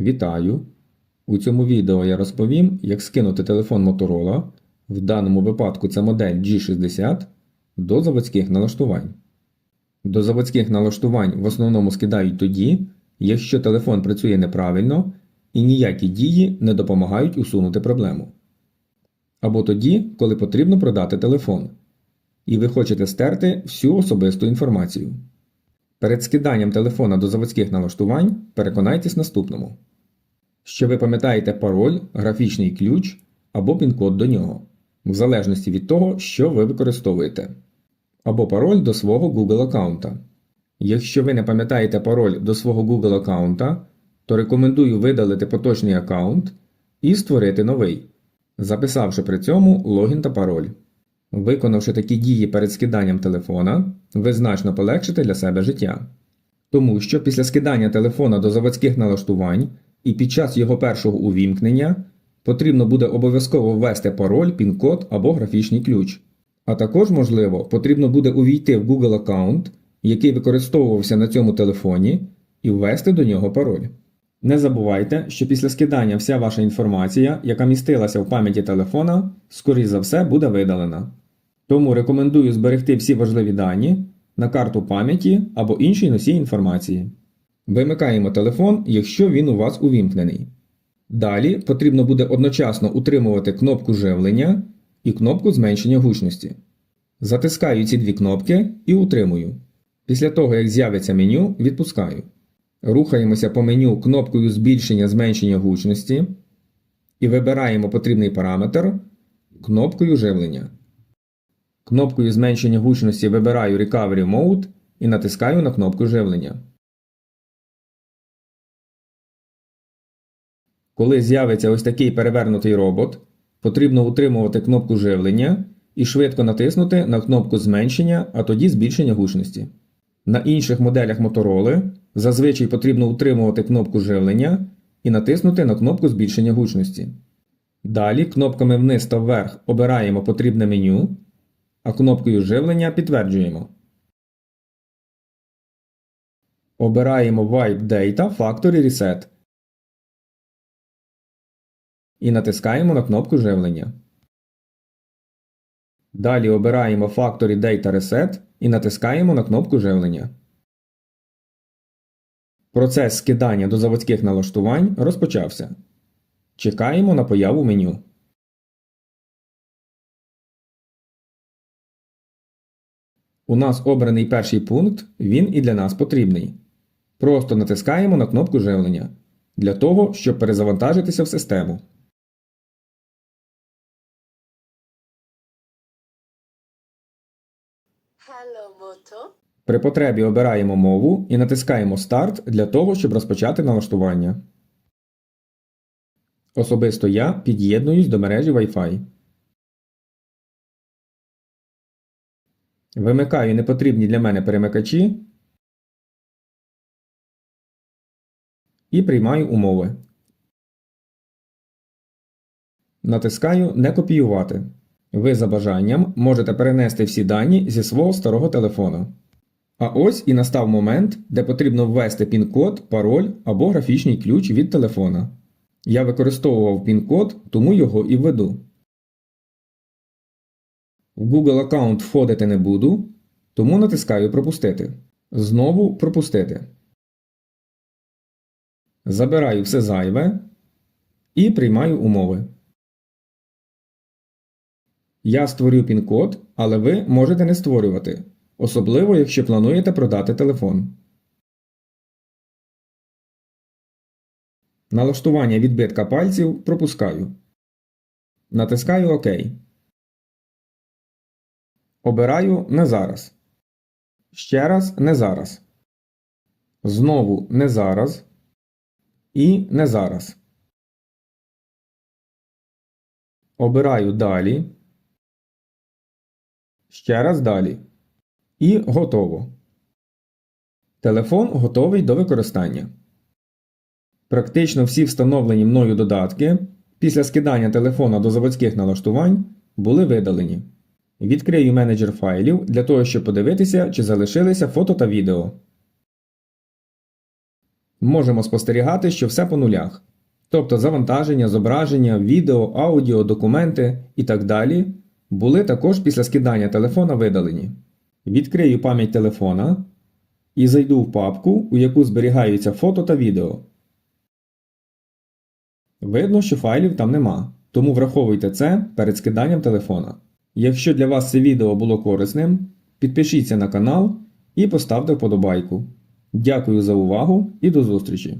Вітаю! У цьому відео я розповім, як скинути телефон Motorola, в даному випадку це модель G60, до заводських налаштувань. До заводських налаштувань в основному скидають тоді, якщо телефон працює неправильно і ніякі дії не допомагають усунути проблему. Або тоді, коли потрібно продати телефон, і ви хочете стерти всю особисту інформацію. Перед скиданням телефона до заводських налаштувань переконайтесь наступному, що ви пам'ятаєте пароль, графічний ключ або пін-код до нього, в залежності від того, що ви використовуєте, або пароль до свого Google аккаунта. Якщо ви не пам'ятаєте пароль до свого Google аккаунта, то рекомендую видалити поточний аккаунт і створити новий, записавши при цьому логін та пароль. Виконавши такі дії перед скиданням телефона, ви значно полегшите для себе життя. Тому що після скидання телефона до заводських налаштувань і під час його першого увімкнення потрібно буде обов'язково ввести пароль, пін-код або графічний ключ. А також, можливо, потрібно буде увійти в Google аккаунт, який використовувався на цьому телефоні, і ввести до нього пароль. Не забувайте, що після скидання вся ваша інформація, яка містилася в пам'яті телефона, скоріш за все буде видалена. Тому рекомендую зберегти всі важливі дані на карту пам'яті або інший носій інформації. Вимикаємо телефон, якщо він у вас увімкнений. Далі потрібно буде одночасно утримувати кнопку живлення і кнопку зменшення гучності. Затискаю ці дві кнопки і утримую. Після того, як з'явиться меню, відпускаю. Рухаємося по меню кнопкою збільшення зменшення гучності і вибираємо потрібний параметр кнопкою живлення. Кнопкою зменшення гучності вибираю Recovery Mode і натискаю на кнопку живлення. Коли з'явиться ось такий перевернутий робот, потрібно утримувати кнопку живлення і швидко натиснути на кнопку зменшення, а тоді збільшення гучності. На інших моделях Motorola зазвичай потрібно утримувати кнопку живлення і натиснути на кнопку збільшення гучності. Далі кнопками вниз та вверх обираємо потрібне меню, а кнопкою живлення підтверджуємо. Обираємо Wipe Data Factory Reset і натискаємо на кнопку живлення. Далі обираємо Factory Data Reset і натискаємо на кнопку живлення. Процес скидання до заводських налаштувань розпочався. Чекаємо на появу меню. У нас обраний перший пункт, він і для нас потрібний. Просто натискаємо на кнопку живлення для того, щоб перезавантажитися в систему. При потребі обираємо мову і натискаємо Старт для того, щоб розпочати налаштування. Особисто я під'єднуюсь до мережі Wi-Fi. Вимикаю непотрібні для мене перемикачі і приймаю умови. Натискаю Не копіювати. Ви за бажанням можете перенести всі дані зі свого старого телефону. А ось і настав момент, де потрібно ввести пін-код, пароль або графічний ключ від телефона. Я використовував пін-код, тому його і введу. В Google аккаунт входити не буду, тому натискаю Пропустити. Знову Пропустити. Забираю все зайве і приймаю умови. Я створю пін-код, але ви можете не створювати, особливо якщо плануєте продати телефон. Налаштування відбитка пальців пропускаю. Натискаю ОК. Обираю не зараз. Ще раз не зараз. Знову не зараз. І не зараз. Обираю далі. Ще раз далі. І готово. Телефон готовий до використання. Практично всі встановлені мною додатки після скидання телефона до заводських налаштувань були видалені. Відкрию менеджер файлів для того, щоб подивитися, чи залишилися фото та відео. Можемо спостерігати, що все по нулях. Тобто завантаження, зображення, відео, аудіо, документи і так далі були також після скидання телефона видалені. Відкрию пам'ять телефона і зайду в папку, у яку зберігаються фото та відео. Видно, що файлів там нема, тому враховуйте це перед скиданням телефона. Якщо для вас це відео було корисним, підпишіться на канал і поставте вподобайку. Дякую за увагу і до зустрічі!